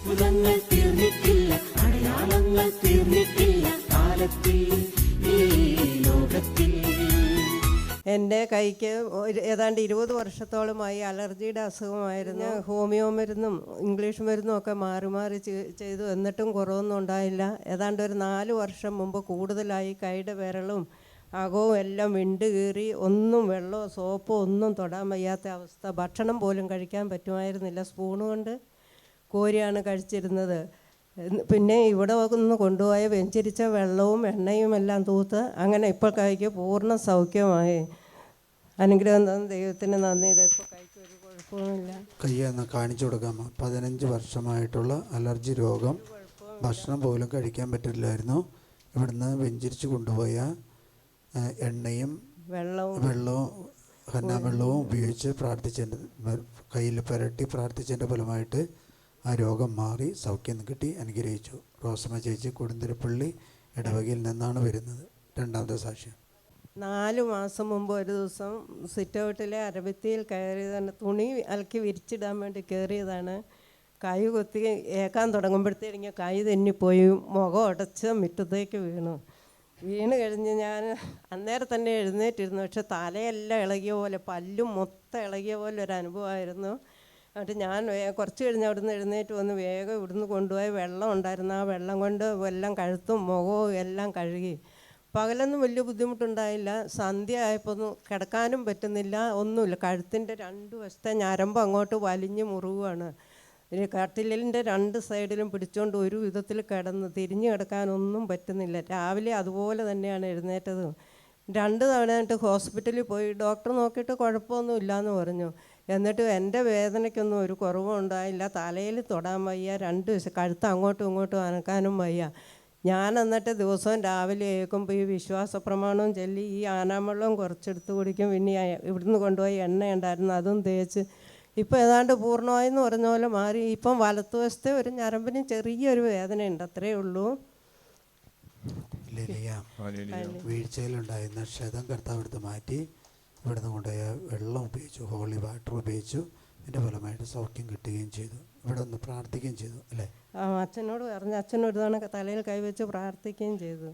അത്ഭുതങ്ങൾ തീർന്നിട്ടില്ല അടയാളങ്ങൾ തീർന്നിട്ടില്ല കാലത്തിൽ ഈ ലോകത്തിൽ. എന്റെ കൈക്ക് ഏതാണ്ട് ഇരുപത് വർഷത്തോളമായി അലർജിയുടെ അസുഖമായിരുന്നു. ഹോമിയോ മരുന്നും ഇംഗ്ലീഷ് മരുന്നും ഒക്കെ മാറി മാറി ചെയ്തു. എന്നിട്ടും കുറവൊന്നും ഉണ്ടായില്ല. ഏതാണ്ട് ഒരു നാല് വർഷം മുമ്പ് കൂടുതലായി കൈയുടെ വിരളും അകവും എല്ലാം വിണ്ട് കീറി ഒന്നും വെള്ളമോ സോപ്പോ ഒന്നും തൊടാൻ വയ്യാത്ത അവസ്ഥ. ഭക്ഷണം പോലും കഴിക്കാൻ പറ്റുമായിരുന്നില്ല സ്പൂണ് കൊണ്ട് കോരിയാണ് കഴിച്ചിരുന്നത്. പിന്നെ ഇവിടെ ഒന്ന് കൊണ്ടുപോയ വെഞ്ചരിച്ച വെള്ളവും എണ്ണയും എല്ലാം തൂത്ത് അങ്ങനെ ഇപ്പോൾ കൈക്ക് പൂർണ സൗഖ്യമായി. അനുഗ്രഹം തന്ന ദൈവത്തിന് നന്ദി. ഇത് ഇപ്പോൾ കൈക്ക് ഒരു കുഴപ്പവുമില്ല. കയ്യൊന്ന് കാണിച്ചു കൊടുക്കാമോ പതിനഞ്ച് വർഷമായിട്ടുള്ള അലർജി രോഗം ഭക്ഷണം പോലും കഴിക്കാൻ പറ്റില്ലായിരുന്നു. ഇവിടുന്ന് വെഞ്ചരിച്ച് കൊണ്ടുപോയ എണ്ണയും വെള്ളവും വെള്ളവും ഹന്നാ വെള്ളവും ഉപയോഗിച്ച് പ്രാർത്ഥിച്ചതിന്റെ കയ്യിൽ പുരട്ടി പ്രാർത്ഥിച്ചതിന്റെ ഫലമായിട്ട് ആ രോഗം മാറി സൗഖ്യം കിട്ടി അനുഗ്രഹിച്ചു. റോസമ്മ ചേച്ചി കൊടുന്തിരപ്പള്ളി ഇടവകയിൽ നിന്നാണ് വരുന്നത്. രണ്ടാമത്തെ സാക്ഷ്യം. നാല് മാസം മുമ്പ് ഒരു ദിവസം സിറ്റ് ഔട്ടിലെ അരഭിത്തിയിൽ കയറിയതാണ് തുണി അലക്കി വിരിച്ചിടാൻ വേണ്ടി കയറിയതാണ്. കൈ കൊത്തി ഏക്കാൻ തുടങ്ങുമ്പോഴത്തേക്കും കൈ തെന്നിപ്പോയി മുഖം അടച്ച് മുറ്റത്തേക്ക് വീണു. വീണ് കഴിഞ്ഞ് ഞാൻ അന്നേരം തന്നെ എഴുന്നേറ്റിരുന്നു. പക്ഷെ തലയെല്ലാം ഇളകിയ പോലെ പല്ലും മൊത്തം ഇളകിയ പോലെ ഒരു അനുഭവമായിരുന്നു. എന്നിട്ട് ഞാൻ കുറച്ച് കഴിഞ്ഞ് അവിടുന്ന് എഴുന്നേറ്റ് വന്ന് വേഗം ഇവിടുന്ന് കൊണ്ടുപോയി വെള്ളം ഉണ്ടായിരുന്നു. ആ വെള്ളം കൊണ്ട് എല്ലാം കഴുത്തും മുഖവും എല്ലാം കഴുകി. പകലൊന്നും വലിയ ബുദ്ധിമുട്ടുണ്ടായില്ല. സന്ധ്യ ആയപ്പോൾ ഒന്നും കിടക്കാനും പറ്റുന്നില്ല. ഒന്നുമില്ല. കഴുത്തിന്റെ രണ്ട് വശത്തെ ഞരമ്പ് അങ്ങോട്ട് വലിഞ്ഞ് മുറിവാണ് കട്ടിലിന്റെ രണ്ട് സൈഡിലും പിടിച്ചുകൊണ്ട് ഒരു വിധത്തിൽ കിടന്ന് തിരിഞ്ഞു കിടക്കാനൊന്നും പറ്റുന്നില്ല. രാവിലെ അതുപോലെ തന്നെയാണ് എഴുന്നേറ്റത്. രണ്ട് തവണയായിട്ട് ഹോസ്പിറ്റലിൽ പോയി. ഡോക്ടർ നോക്കിയിട്ട് കുഴപ്പമൊന്നും ഇല്ലയെന്ന് പറഞ്ഞു. എന്നിട്ട് എന്റെ വേദനയ്ക്കൊന്നും ഒരു കുറവും ഉണ്ടായില്ല. തലയിൽ തൊടാൻ വയ്യ. രണ്ട് ദിവസം കഴുത്ത് അങ്ങോട്ടും ഇങ്ങോട്ടും അനക്കാനും വയ്യ. ഞാൻ എന്നിട്ട് ദിവസവും രാവിലെ ഏൽക്കുമ്പോൾ ഈ വിശ്വാസ പ്രമാണവും ചൊല്ലി ഈ ആനാമള്ളവും കുറച്ചെടുത്ത് കുടിക്കും. പിന്നെ ഇവിടുന്ന് കൊണ്ടുപോയി എണ്ണ ഉണ്ടായിരുന്നു. അതും തേച്ച് ഇപ്പോൾ ഏതാണ്ട് പൂർണമായെന്ന് പറഞ്ഞ പോലെ മാറി. ഇപ്പം വലത്തുവശത്തെ ഒരു ഞരമ്പിന് ചെറിയൊരു വേദനയുണ്ട് അത്രയേ ഉള്ളൂ. വീഴ്ചയിലുണ്ടായിരുന്ന ക്ഷതം കർത്താവ് എടുത്ത് മാറ്റി. ഇവിടുന്ന് കൊണ്ടുപോയ വെള്ളം ഉപയോഗിച്ചു ഹോളി വാട്ടർ ഉപയോഗിച്ചു അതിന്റെ ഫലമായിട്ട് സൗഖ്യം കിട്ടുകയും ചെയ്തു. ഇവിടെ ഒന്ന് പ്രാർത്ഥിക്കുകയും ചെയ്തു അല്ലേ? അച്ഛനോട് പറഞ്ഞു അച്ഛൻ തവണ തലയിൽ കൈവച്ച് പ്രാർത്ഥിക്കുകയും ചെയ്തു.